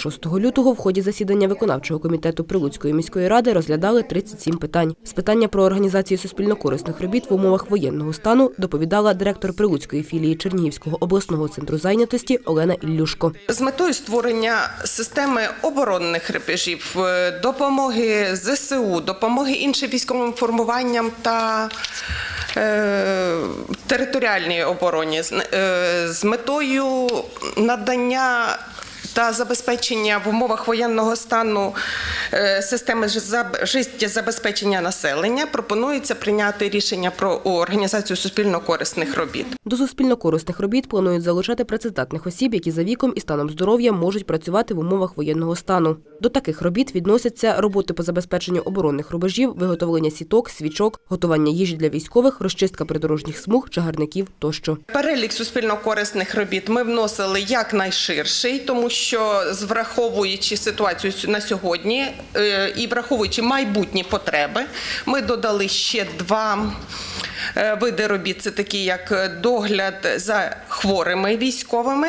6 лютого в ході засідання виконавчого комітету Прилуцької міської ради розглядали 37 питань. З питання про організацію суспільно-корисних робіт в умовах воєнного стану доповідала директор Прилуцької філії Чернігівського обласного центру зайнятості Олена Іллюшко. З метою створення системи оборонних рубежів, е, допомоги ЗСУ, допомоги іншим військовим формуванням та е, територіальній обороні, е, з метою надання та забезпечення в умовах воєнного стану е, системи життєзабезпечення населення пропонується прийняти рішення про організацію суспільно-корисних робіт. До суспільно-корисних робіт планують залучати працездатних осіб, які за віком і станом здоров'я можуть працювати в умовах воєнного стану. До таких робіт відносяться роботи по забезпеченню оборонних рубежів, виготовлення сіток, свічок, готування їжі для військових, розчистка придорожніх смуг, чагарників тощо. Перелік суспільно-корисних робіт ми вносили якнайширший, тому що з- враховуючи ситуацію на сьогодні е, і враховуючи майбутні потреби, ми додали ще два. е, Види робіт це такі, як догляд за хворими військовими,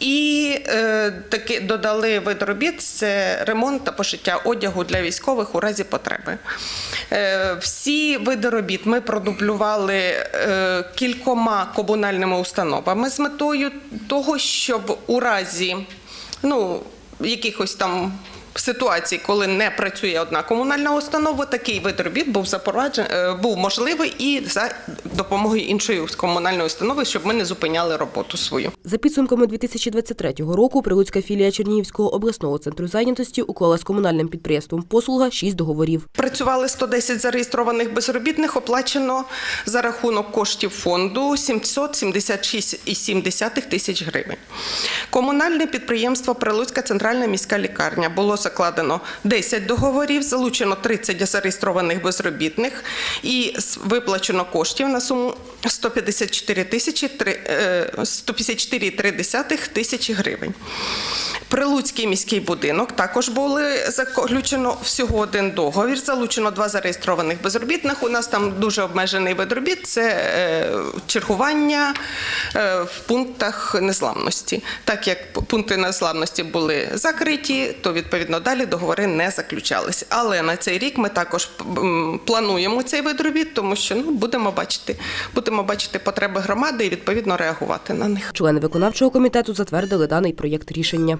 і е, таки додали вид робіт це ремонт та пошиття одягу для військових у разі потреби. Е, всі види робіт ми продублювали е, кількома комунальними установами з метою того, щоб у разі ну, якихось там. Ситуацій, коли не працює одна комунальна установа, такий вид робіт був запроваджений, е, був можливий і за допомогою іншої комунальної установи, щоб ми не зупиняли роботу свою. За підсумками 2023 року Прилуцька філія Чернігівського обласного центру зайнятості уклала з комунальним підприємством «Послуга» 6 договорів. Працювали 110 зареєстрованих безробітних, оплачено за рахунок коштів фонду 776,7 тисяч гривень. Комунальне підприємство Прилуцька центральна міська лікарня було закладено 10 договорів, залучено 30 зареєстрованих безробітних і виплачено коштів на суму 154 тисячі три- е, 154,3 тисячі гривень. Прилуцький міський будинок також були заключено всього один договір. Залучено два зареєстрованих безробітних. У нас там дуже обмежений вид робіт. Це е, чергування е, в пунктах незламності. Так як пункти незламності були закриті, то відповідно далі договори не заключались. Але на цей рік ми також плануємо цей вид робіт, тому що ну будемо бачити, будемо бачити потреби громади і відповідно реагувати на них. Члени виконавчого комітету затвердили даний проєкт рішення.